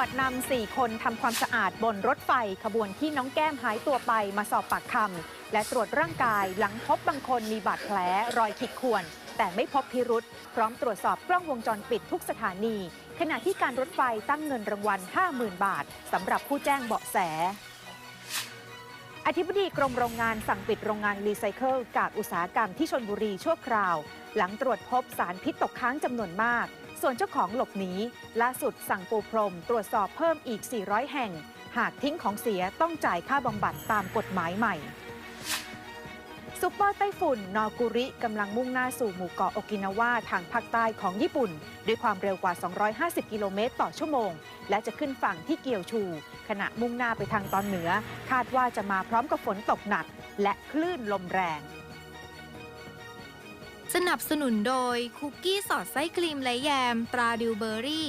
วจนำ4คนทำความสะอาดบนรถไฟ ขบวนที่น้องแก้มหายตัวไปมาสอบปากคำและตรวจร่างกายหลังพบบางคนมีบาดแผลรอยขีดข่วน แต่ไม่พบพิรุษ พร้อมตรวจสอบกล้องวงจรปิดทุกสถานี ขณะที่การรถไฟตั้งเงินรางวัล 50,000 บาทสำหรับผู้แจ้งเบาะแส อธิบดีกรมโรงงานสั่งปิดโรงงานรีไซเคิลกากอุตสาหกรรมที่ชนบุรีชั่วคราว หลังตรวจพบสารพิษตกค้างจำนวนมาก ส่วนเจ้าของหลบหนีล่าสุดสั่งปูพรม ตรวจสอบเพิ่มอีก 400 แห่ง หากทิ้งของเสียต้องจ่ายค่าบำบัดตามกฎหมายใหม่ ซุปเปอร์ไต้ฝุ่น นอกุริกำลังมุ่งหน้าสู่หมู่เกาะโอกินาวาทางภาคใต้ของญี่ปุ่น ด้วยความเร็วกว่า 250 กิโลเมตรต่อชั่วโมง และจะขึ้นฝั่งที่เกียวชู ขณะมุ่งหน้าไปทางตอนเหนือ คาดว่าจะมาพร้อมกับฝนตกหนัก และคลื่นลมแรง สนับสนุนโดยคุกกี้สอดไส้ครีมและแยมตราดิวเบอรี่